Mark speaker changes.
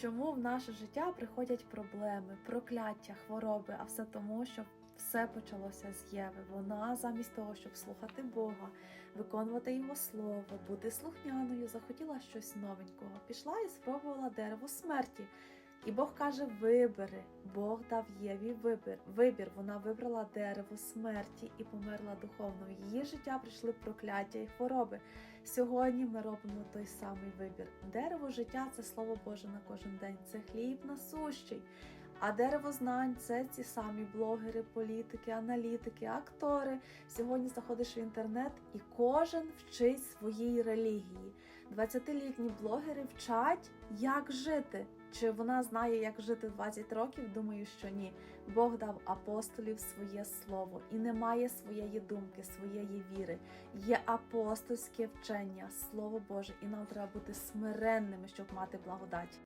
Speaker 1: Чому в наше життя приходять проблеми, прокляття, хвороби, а все тому, що все почалося з Єви. Вона замість того, щоб слухати Бога, виконувати Його слово, бути слухняною, захотіла щось новенького. Пішла і спробувала дерево смерті. І Бог каже: вибери. Бог дав Єві вибір. Вибір. Вона вибрала дерево смерті і померла духовно. В її життя прийшли прокляття і хвороби. Сьогодні ми робимо той самий вибір. Дерево життя це слово Боже на кожен день. Це хліб насущий. А дерево знань це ці самі блогери, політики, аналітики, актори. Сьогодні заходиш в інтернет і кожен вчить своїй релігії. 20-літні блогери вчать, як жити. Чи вона знає, як жити 20 років? Думаю, що ні. Бог дав апостолів своє слово і немає своєї думки, своєї віри. Є апостольське вчення, слово Боже, і нам треба бути смиренними, щоб мати благодать.